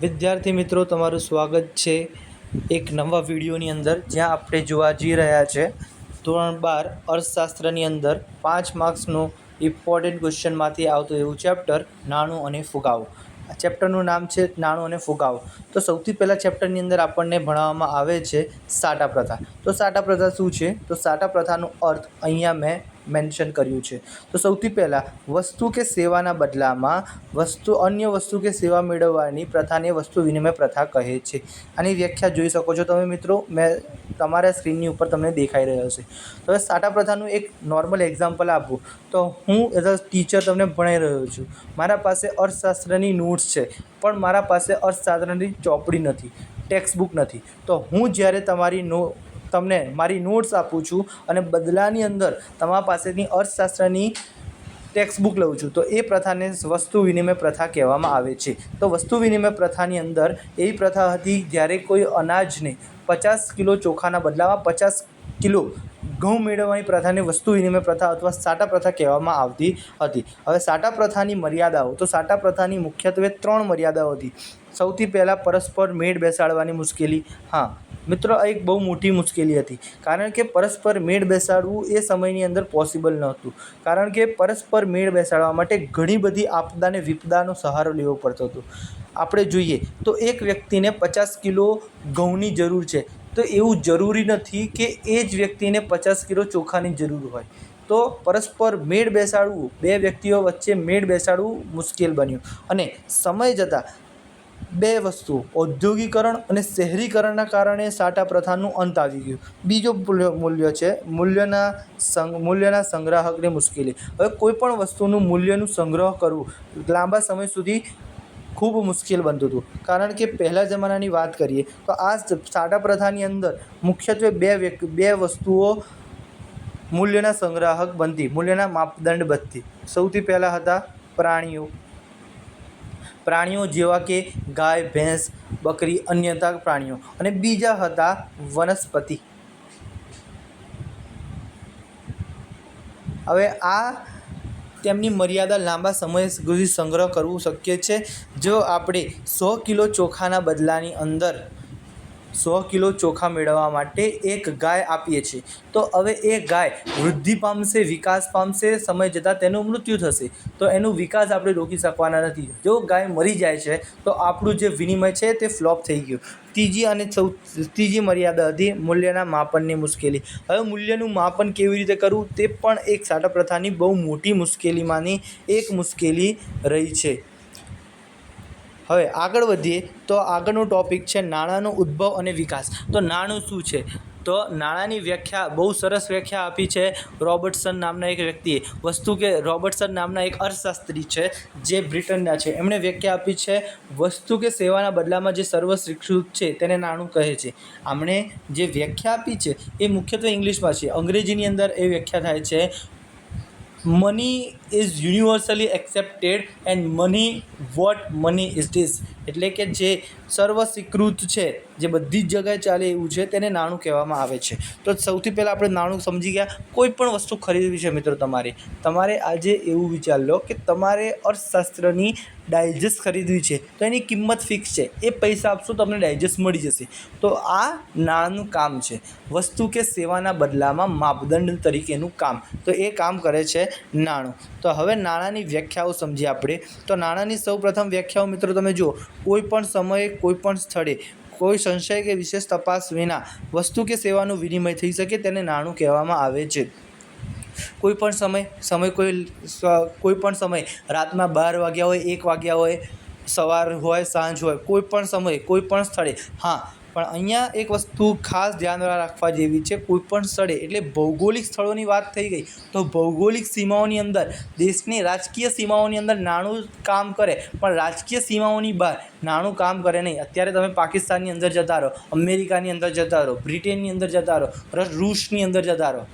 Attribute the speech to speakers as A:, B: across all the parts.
A: વિદ્યાર્થી મિત્રો, તમારું સ્વાગત છે એક નવા વિડીયોની અંદર, જ્યાં આપણે જોવા જઈ રહ્યા છે. ધોરણ બાર અર્થશાસ્ત્રની અંદર પાંચ માર્ક્સનું ઇમ્પોર્ટન્ટ ક્વેશ્ચનમાંથી આવતું એવું ચેપ્ટર નાણું અને ફુગાવો. આ ચેપ્ટરનું નામ છે નાણું અને ફુગાવો. તો સૌથી પહેલાં ચેપ્ટરની અંદર આપણને ભણાવવામાં આવે છે સાટા પ્રથા. તો સાટા પ્રથા શું છે? તો સાટા પ્રથાનો અર્થ અહીંયા મેં મેન્શન કર્યું છે. તો સૌથી પહેલાં, વસ્તુ કે સેવાના બદલામાં વસ્તુ, અન્ય વસ્તુ કે સેવા મેળવવાની પ્રથાને વસ્તુ વિનિમય પ્રથા કહે છે. આની વ્યાખ્યા જોઈ શકો છો તમે મિત્રો. મેં તમારા સ્ક્રીનની ઉપર તમને દેખાઈ રહ્યો છે. તો હવે સાટા પ્રથાનું એક નોર્મલ એક્ઝામ્પલ આપું. તો હું એઝ અ ટીચર તમને ભણાઈ રહ્યો છું. મારા પાસે અર્થશાસ્ત્રની નોટ્સ છે, પણ મારા પાસે અર્થશાસ્ત્રની ચોપડી નથી ટેક્સ્ટ બુક નથી. તો હું જ્યારે તમારી નો તમને મારી નોટ્સ આપું છું અને બદલાની અંદર તમારા પાસેની અર્થશાસ્ત્રની ટેક્સ્ટ બુક લઉં છું. તો એ પ્રથાને વસ્તુ વિનિમય પ્રથા કહેવામાં આવે છે. તો વસ્તુ વિનિમય પ્રથાની અંદર એવી પ્રથા હતી જ્યારે કોઈ અનાજને પચાસ કિલો ચોખાના બદલામાં પચાસ કિલો ઘઉં મેળવવાની પ્રથાને વસ્તુ વિનિમય પ્રથા અથવા સાટા પ્રથા કહેવામાં આવતી હતી. હવે સાટા પ્રથાની મર્યાદાઓ, તો સાટા પ્રથાની મુખ્યત્વે ત્રણ મર્યાદાઓ હતી. સૌથી પહેલાં પરસ્પર મેળ બેસાડવાની મુશ્કેલી, હા મિત્રો, આ એક બહુ મોટી મુશ્કેલી હતી. કારણ કે પરસ્પર મેળ બેસાડવું એ સમયની અંદર પોસિબલ નહોતું. કારણ કે પરસ્પર મેળ બેસાડવા માટે ઘણી બધી આપદાને વિપદાનો સહારો લેવો પડતો હતો. આપણે જોઈએ તો એક વ્યક્તિને પચાસ કિલો ઘઉંની જરૂર છે. તો એવું જરૂરી નથી કે એ જ વ્યક્તિને પચાસ કિલો ચોખાની જરૂર હોય. તો પરસ્પર મેળ બેસાડવું, બે વ્યક્તિઓ વચ્ચે મેળ બેસાડવું મુશ્કેલ બન્યું. અને સમય જતાં બે વસ્તુ, ઔદ્યોગિકરણ અને શહેરીકરણના કારણે સાટા પ્રથાનું અંત આવી ગયું. બીજો મૂલ્ય છે, મૂલ્યના સંગ, મૂલ્યના સંગ્રાહકની મુશ્કેલી. હવે કોઈપણ વસ્તુનું મૂલ્યનું સંગ્રહ કરવું લાંબા સમય સુધી ખૂબ મુશ્કેલ બનતું હતું. કારણ કે પહેલાં જમાનાની વાત કરીએ, તો આ સાટા પ્રથાની અંદર મુખ્યત્વે બે વ્યક્તિ બે વસ્તુઓ મૂલ્યના સંગ્રાહક બનતી, મૂલ્યના માપદંડ બનતી. સૌથી પહેલાં હતા પ્રાણીઓ. પ્રાણીઓ જેવા કે ગાય, ભેંસ, બકરી અન્યતા પ્રાણીઓ. અને બીજા હતા વનસ્પતિ. હવે આ તેમની મર્યાદા લાંબા સમય સુધી સંગ્રહ કરવું શક્ય છે. જો આપણે સો કિલો ચોખાના બદલાની અંદર સો કિલો ચોખા મેળવવા માટે એક ગાય આપીએ છીએ. તો હવે એ ગાય વૃદ્ધિ પામશે, વિકાસ પામશે, સમય જતાં તેનું મૃત્યુ થશે. તો એનો વિકાસ આપણે રોકી શકવાના નથી. જો ગાય મરી જાય છે, તો આપણું જે વિનિમય છે તે ફ્લોપ થઈ ગયું. ત્રીજી અને ચૌ, ત્રીજી મર્યાદા હતી મૂલ્યના માપનની મુશ્કેલી. હવે મૂલ્યનું માપન કેવી રીતે કરવું તે પણ એક સાટા પ્રથાની બહુ મોટી મુશ્કેલીમાંની એક મુશ્કેલી રહી છે. હવે આગળ વધીએ, તો આગળનું ટોપિક છે નાણાંનો ઉદ્ભવ અને વિકાસ. તો નાણું શું છે? તો નાણાંની વ્યાખ્યા બહુ સરસ વ્યાખ્યા આપી છે રોબર્ટસન નામના એક વ્યક્તિએ. વસ્તુ કે રોબર્ટસન નામના એક અર્થશાસ્ત્રી છે જે બ્રિટનના છે. એમણે વ્યાખ્યા આપી છે, વસ્તુ કે સેવાના બદલામાં જે સર્વસ્વીકૃત છે તેને નાણું કહે છે. આમણે જે વ્યાખ્યા આપી છે એ મુખ્યત્વે ઇંગ્લિશમાં છે. અંગ્રેજીની અંદર એ વ્યાખ્યા થાય છે money is universally accepted and money what money is this? એટલે કે જે સર્વ સ્વીકૃત છે, જે બધી જ જગ્યાએ ચાલે એવું છે, તેને નાણું કહેવામાં આવે છે. તો સૌથી પહેલાં આપણે નાણું સમજી ગયા. કોઈ પણ વસ્તુ ખરીદવી છે મિત્રો તમારે તમારે આજે એવું વિચાર લો કે તમારે અર્થશાસ્ત્રની ડાયજેસ્ટ ખરીદવી છે, તો એની કિંમત ફિક્સ છે. એ પૈસા આપશો તમને ડાયજેસ્ટ મળી જશે. તો આ નાણાંનું કામ છે. વસ્તુ કે સેવાના બદલામાં માપદંડ તરીકેનું કામ. તો એ કામ કરે છે નાણું. તો હવે નાણાંની વ્યાખ્યાઓ સમજીએ આપણે. તો નાણાંની સૌ પ્રથમ વ્યાખ્યાઓ મિત્રો તમે જુઓ. કોઈ પણ સમયે કોઈ પણ સ્થળે, કોઈ સંશય કે વિશેષ તપાસ વિના વસ્તુ કે સેવાનું વિનિમય થઈ શકે તેને નાણું કહેવામાં આવે છે. કોઈ પણ સમય સમય કોઈ કોઈ પણ સમય રાતના બાર વાગ્યા હોય, એક વાગ્યા હોય, સવાર હોય, સાંજ હોય કોઈ પણ સમયે કોઈ પણ સ્થળે, હા પણ અહીંયા એક વસ્તુ ખાસ ધ્યાન રાખવા જેવી છે, કોઈ પણ સ્થળે. એટલે ભૌગોલિક સ્થળોની વાત થઈ ગઈ, તો ભૌગોલિક સીમાઓની અંદર દેશની રાજકીય સીમાઓની અંદર નાણું કામ કરે, પણ રાજકીય સીમાઓની બહાર નાણું કામ કરે નહીં. અત્યારે તમે પાકિસ્તાનની અંદર જતા રહો, અમેરિકાની અંદર જતા રહો, બ્રિટેનની અંદર જતા રહો, રસ- રૂસની અંદર જતા રહો.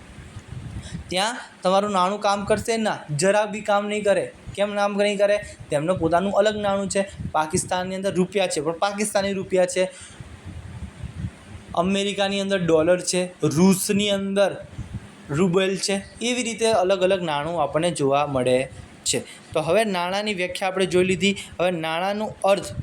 A: ત્યાં તમારું નાણું કામ કરશે ના, જરા બી કામ નહીં કરે. કેમ નામ નહીં કરે? તેમનું પોતાનું અલગ નાણું છે. પાકિસ્તાનની અંદર રૂપિયા છે, પણ પાકિસ્તાની રૂપિયા છે. અમેરિકાની અંદર ડોલર છે, રૂસની અંદર રૂબેલ છે, એવી રીતે અલગ અલગ નાણું આપણને જોવા મળે છે. તો હવે નાણાંની વ્યાખ્યા આપણે જોઈ લીધી. હવે નાણાંનો અર્થ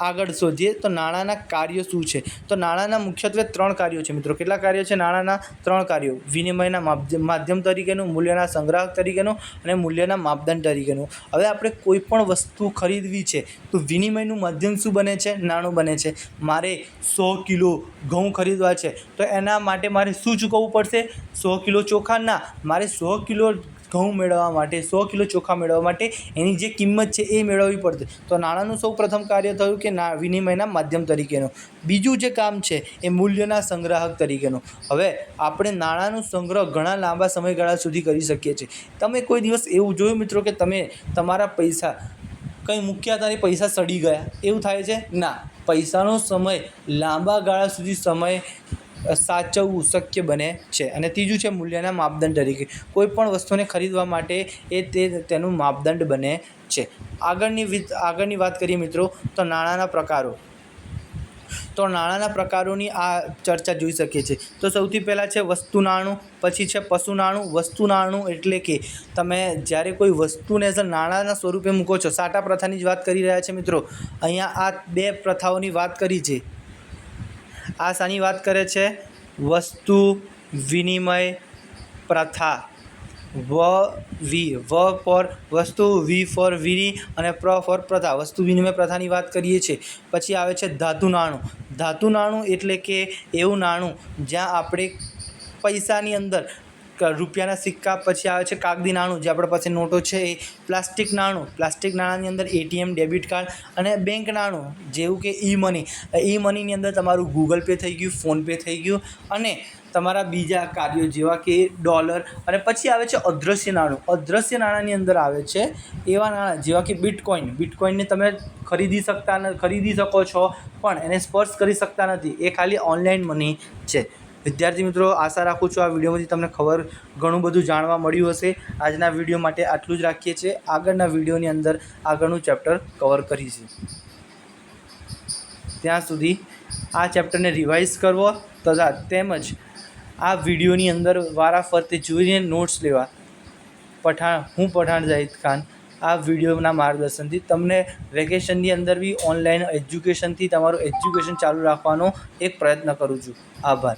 A: આગળ શોધીએ, તો નાણાંના કાર્યો શું છે? તો નાણાંના મુખ્યત્વે ત્રણ કાર્યો છે મિત્રો. કેટલા કાર્યો છે? નાણાંના ત્રણ કાર્યો. વિનિમયના માધ્યમ તરીકેનું, મૂલ્યના સંગ્રાહક તરીકેનું અને મૂલ્યના માપદંડ તરીકેનું. હવે આપણે કોઈ પણ વસ્તુ ખરીદવી છે, તો વિનિમયનું માધ્યમ શું બને છે? નાણું બને છે. મારે સો કિલો ઘઉં ખરીદવા છે, તો એના માટે મારે શું ચૂકવવું પડશે? સો કિલો ચોખાના. મારે સો કિલો ઘઉં મેળવવા માટે, સો કિલો ચોખા મેળવવા માટે એની જે કિંમત છે એ મેળવવી પડશે. તો નાણાંનું સૌ પ્રથમ કાર્ય થયું કે ના, વિનિમયના માધ્યમ તરીકેનું. બીજું જે કામ છે એ મૂલ્યના સંગ્રાહક તરીકેનું. હવે આપણે નાણાંનો સંગ્રહ ઘણા લાંબા સમયગાળા સુધી કરી શકીએ છીએ. તમે કોઈ દિવસ એવું જોયું મિત્રો કે તમે તમારા પૈસા, કંઈ મૂક્યા તારે પૈસા સડી ગયા? એવું થાય છે? ના. પૈસાનો સમય લાંબા ગાળા સુધી સમય સાચવવું શક્ય બને છે. અને ત્રીજું છે મૂલ્યના માપદંડ તરીકે. કોઈપણ વસ્તુને ખરીદવા માટે એ તે તેનું માપદંડ બને છે. આગળની આગળની વાત કરીએ મિત્રો, તો નાણાંના પ્રકારો. તો નાણાંના પ્રકારોની આ ચર્ચા જોઈ શકીએ છીએ. તો સૌથી પહેલાં છે વસ્તુ નાણું, પછી છે પશુ નાણું. વસ્તુ નાણું એટલે કે તમે જ્યારે કોઈ વસ્તુને નાણાંના સ્વરૂપે મૂકો છો, સાટા પ્રથાની જ વાત કરી રહ્યા છે મિત્રો. અહીંયા આ બે પ્રથાઓની વાત કરી છે. આ શાની વાત કરે છે? વસ્તુ વિનિમય પ્રથા. વ વી, વ ફોર વસ્તુ, વી ફોર વીરી અને પ્ર ફોર પ્રથા. વસ્તુ વિનિમય પ્રથાની વાત કરીએ છીએ. પછી આવે છે ધાતુ નાણું. ધાતુ નાણું એટલે કે એવું નાણું જ્યાં આપણે પૈસાની અંદર રૂપિયાના સિક્કા પછી આવે છે કાગદી નાણું, જે આપણા પાસે નોટો છે એ પ્લાસ્ટિક નાણું. પ્લાસ્ટિક નાણાંની અંદર એટીએમ ડેબિટ કાર્ડ અને બેંક નાણું, જેવું કે ઈ મની ઈ મનીની અંદર તમારું ગૂગલ પે થઈ ગયું ફોનપે થઈ ગયું અને તમારા બીજા કાર્યો જેવા કે ડોલર અને પછી આવે છે અદ્રશ્ય નાણું. અદ્રશ્ય નાણાંની અંદર આવે છે એવા નાણાં જેવા કે બિટકોઇન બિટકોઇનને તમે ખરીદી શકતા ખરીદી શકો છો, પણ એને સ્પર્શ કરી શકતા નથી. એ ખાલી ઓનલાઈન મની છે. વિદ્યાર્થી મિત્રો, આશા રાખું છું આ વિડીયોમાંથી તમને ખબર ઘણું બધું જાણવા મળ્યું હશે. આજના વીડિયો માટે આટલું જ રાખીએ છીએ. આગળના વિડીયોની અંદર આગળનું ચેપ્ટર કવર કરીશું. ત્યાં સુધી આ ચેપ્ટરને રિવાઇઝ કરવો તથા તેમજ આ વિડીયોની અંદર વારાફરતી જોઈને નોટ્સ લેવા. પઠાણ હું પઠાણ જાહિદ ખાન આ વિડીયોના માર્ગદર્શનથી તમને વેકેશનની અંદર બી ઓનલાઈન એજ્યુકેશનથી તમારું એજ્યુકેશન ચાલુ રાખવાનો એક પ્રયત્ન કરું છું. આભાર.